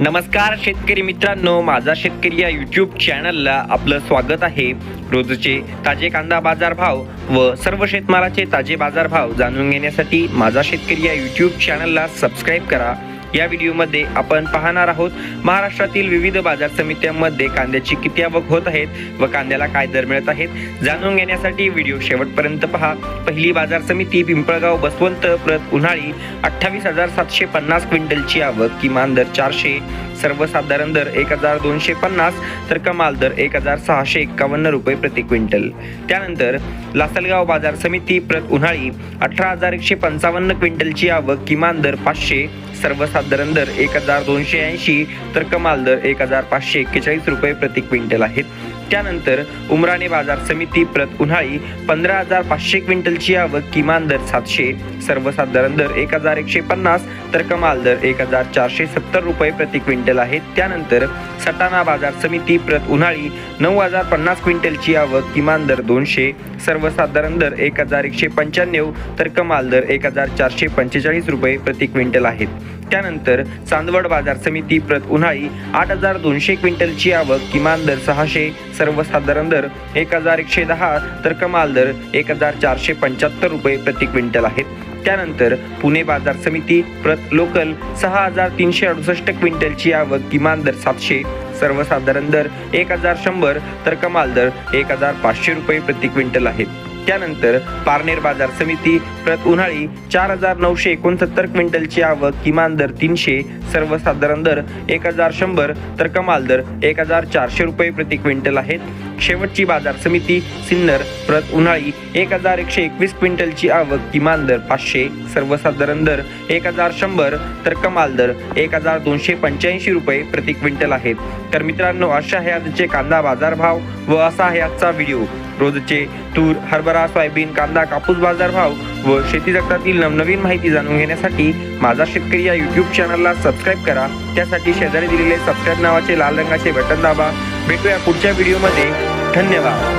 नमस्कार शेतकरी मित्रांनो माझा शेतकरी या यूट्यूब चॅनलला आपलं स्वागत आहे. रोजचे ताजे कांदा बाजार भाव व सर्व शेतमालाचे ताजे बाजारभाव जाणून घेण्यासाठी माझा शेतकरी या यूट्यूब चॅनलला सबस्क्राईब करा. या व्हिडिओमध्ये आपण पाहणार आहोत महाराष्ट्रातील विविध बाजार समित्यांमध्ये कांद्याची किती आवक होत आहेत व कांद्याला काय दर मिळत आहेत जाणून घेण्यासाठी व्हिडिओ शेवटपर्यंत पहा. पहिली बाजार समिती पिंपळगाव बसवंत प्रत उन्हाळी अठ्ठावीस हजार सातशे पन्नास क्विंटलची आवक किमान दर चारशे सर्वसाधारण दर एक हजार दोनशे पन्नास तर कमाल दर एक हजार सहाशे एक्कावन्न रुपये प्रति क्विंटल. त्यानंतर लासलगाव बाजार समिती प्रत उन्हाळी अठरा हजार एकशे पंचावन्न क्विंटलची आवक किमान दर पाचशे सर्वसाधारण दर एक हजार दोनशे ऐंशी तर कमाल दर एक हजार पाचशे एक्केचाळीस रुपये प्रति क्विंटल आहेत. त्यानंतर उमराणे बाजार समिती प्रत उन्हाळी पंधरा हजार पाचशे क्विंटलची आवक किमान दर सातशे सर्वसाधारण दर एक हजार एकशे पन्नास तर कमाल दर एक हजार चारशे सत्तर रुपये प्रति क्विंटल आहेत त्यानंतर सटाणा बाजार समिती प्रत उन्हाळी नऊ हजार पन्नास क्विंटलची आवक किमान दर दोनशे सर्वसाधारण दर एक हजार एकशे पंच्याण्णव तर कमाल दर एक हजार चारशे पंचेचाळीस रुपये प्रति क्विंटल आहेत त्यानंतर चांदवड बाजार समिती प्रत उन्हाळी आठ हजार दोनशे क्विंटलची आवक किमान दर सहाशे सर्वसाधारण दर एक हजार एकशे दहा तर कमाल दर एक हजार चारशे पंच्याहत्तर रुपये प्रति क्विंटल आहेत. त्यानंतर पुणे बाजार समिती प्रत लोकल सहा हजार तीनशे अडुसष्ट क्विंटलची आवक किमान दर सातशे सर्वसाधारण दर एक हजार शंभर तर कमाल दर एक हजार पाचशे रुपये प्रति क्विंटल आहेत. त्यानंतर पारनेर बाजार समिती प्रत उन्हाळी चार हजार नऊशे एकोणसत्तर क्विंटलची आवक किमान दर तीनशे सर्वसाधारण दर एक हजार शंभर तर कमाल दर एक हजार चारशे रुपये प्रति क्विंटल आहेत. शेवटची बाजार समिती सिन्नर प्रत उन्हाळी एक हजार एकशे एकवीस क्विंटलची आवक किमान दर पाचशे सर्वसाधारण दर एक हजार शंभर तर कमाल दर एक हजार दोनशे पंच्याऐंशी रुपये प्रति क्विंटल आहेत. तर मित्रांनो अशा आहे आजचे कांदा बाजार भाव व असा आहे आजचा व्हिडिओ. रोजचे तूर हरभरा सोयाबीन कांदा कापूस बाजार भाव व शेती जगतातील नवनवीन माहिती जाणून घेण्यासाठी माझा शेतकरी या यूट्यूब चॅनलला सबस्क्राईब करा. त्यासाठी शेजारी दिलेले सबस्क्राईब नावाचे लाल रंगाचे बटन दाबा. भेटूया पुढच्या व्हिडिओमध्ये धन्यवाद.